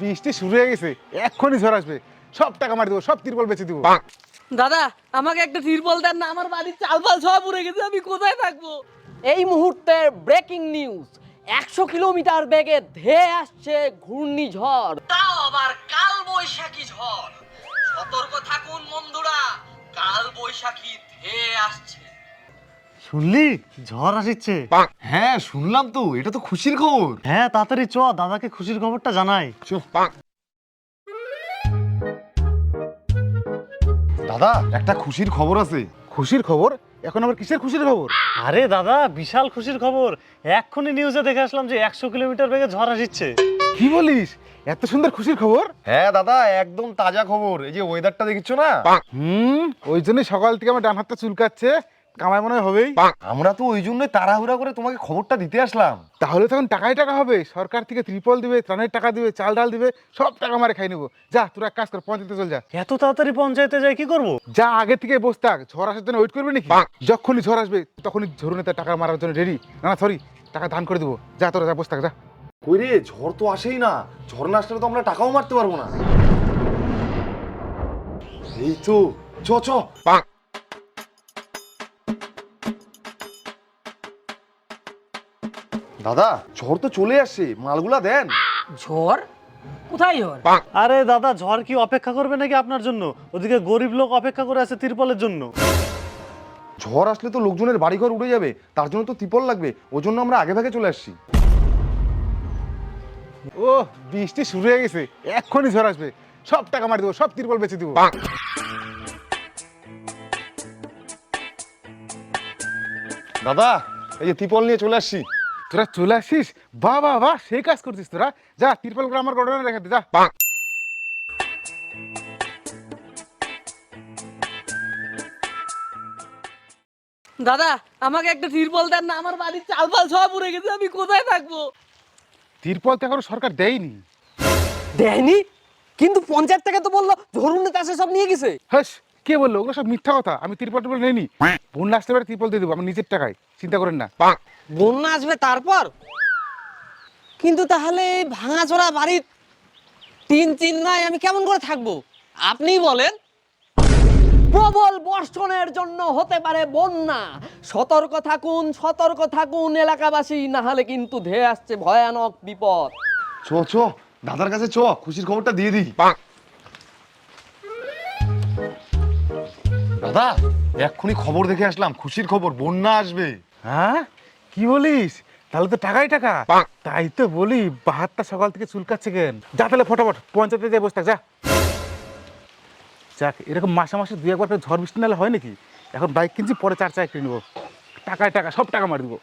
বৃষ্টি শুরু হয়ে গেছে। এক্ষুনি ঝড় আসবে। সব টাকা মারি দেবো সব তিরপল বেঁচে দেবো। দাদা আমাকে একটা তিরপল দেন না আমার বাড়ির চালপাল সব উড়ে গেছে আমি কোথায় থাকব? এই মুহূর্তে ব্রেকিং নিউজ একশো কিলোমিটার বেগে ধেয়ে আসছে ঘূর্ণিঝড় তাও আবার কাল বৈশাখী ঝড়। সতর্ক থাকুন বন্ধুরা কাল বৈশাখী ধেয়ে আসছে। শুনলি? ঝড় আসছে হ্যাঁ শুনলাম তো এটা তো খুশির খবর। হ্যাঁ তাড়াতাড়ি চ দাদাকে খুশির খবরটা জানাই। দাদা একটা খুশির খবর আছে। খুশির খবর? এখন আবার কিসের খুশির খবর? আরে দাদা বিশাল খুশির খবর। এক্ষুনি নিউজে দেখে আসলাম যে একশো কিলোমিটার বেগে ঝড় আসছে কি বলিস? এত সুন্দর খুশির খবর? হ্যাঁ দাদা একদম তাজা খবর। এই যে ওয়েদারটা দেখছ না? হুম ওই জন্যই সকাল থেকে আমার ডান হাতটা চুলকাচ্ছে। কামাই মনে হয় হবেই। আমরা তো ওই জন্যই তাড়াহুড়া করে তোমাকে খবরটা দিতে আসলাম। তাহলে তখন টাকাই টাকা হবে। সরকার থেকে ত্রিপল দিবে ত্রাণের টাকা দিবে চাল ডাল দিবে সব টাকা মারে খাই নেব। যা তোরা এক কাজ কর পঞ্চায়েতে চল যা। এত তাড়াতাড়ি পঞ্চায়েতে যাই কি করব? যা আগে থেকে বসে থাক। ঝড় আসার জন্য ওয়েট করবে নাকি? যখনই ঝড় আসবে তখনই ঝরুনে তার টাকা মারার জন্য রেডি না না সরি টাকা দান করে দেবো। যা তোরা যা বসে থাক যা। কই রে ঝড় তো আসেই না। ঝড় না আসলে তো আমরা টাকাও মারতে পারব না। এই তো চ চ। দাদা ঝড় তো চলে আসছে মালগুলা দেন। ঝড়? কোথায় ঝড়? আরে দাদা ঝড় কি অপেক্ষা করবে নাকি আপনার জন্য? ওদিকে গরিব লোক অপেক্ষা করে আছে তিরপলের জন্য। ঝড় আসলে তো লোকজনের বাড়িঘর উড়ে যাবে তার জন্য তো তিপল লাগবে ওই জন্য আমরা আগে ভাগে চলে আসছি। ও বৃষ্টি শুরু হয়ে গেছে এক্ষুনি ঝড় আসবে। সব টাকা মারি দেবো সব তিরপল বেচে দেবো। দাদা এই যে তিপল নিয়ে চলে আসছি। তোরা চলে আসিস। বাহ বাহ বাহ সেই কাজ করছিস তোরা। যা তিরপল করে আমার গড়নে রেখে দে যা। দাদা আমাকে একটা তিরপল দেন না আমার বাড়ির চাল চালপাল সব উড়ে গেছে আমি কোথায় থাকব? তিরপল তো এখনও সরকার দেয়নি। দেয়নি? কিন্তু পঞ্চায়েত থেকে তো বলল ধরুন চাষে সব নিয়ে গেছে। হ্যাঁ কে বলল? ওগুলো সব মিথ্যা কথা। আমি তিরপল টিরপল নেইনি। বন্যা আসতে পারে তিরপল দিয়ে দেবো। আমার নিজের টাকায়। চিন্তা করেন না। বন্যা আসবে তারপর? কিন্তু তাহলে এই ভাঙাচোরা বাড়ির তিন চিন নাই আমি কেমন করে থাকব? আপনি বলেন। প্রবল বর্ষণের জন্য হতে পারে বন্যা। সতর্ক থাকুন সতর্ক থাকুন এলাকাবাসী। না হলে কিন্তু ধেয়ে আসছে ভয়ানক বিপদ। চ চ। দাদার কাছে চ। খুশির খবরটা দিয়ে দিই। দাদা এক্ষুনি খবর দেখে আসলাম খুশির খবর বন্যা আসবে। হ্যাঁ? কি বলিস? তাহলে তো টাকাই টাকা। তাই তো বলি বাহাত্তা সকাল থেকে চুলকাচ্ছে কেন? যা তাহলে ফটাফট পঞ্চায়েতে যাই বসে থাক যা। যাক এরকম মাসে মাসে দুই একবার ঝড় বৃষ্টি নালে হয় নাকি? এখন বাইক কিনছি পরে চার চাকা কিনবো। নেব টাকায় টাকা সব টাকা মারি দেবো।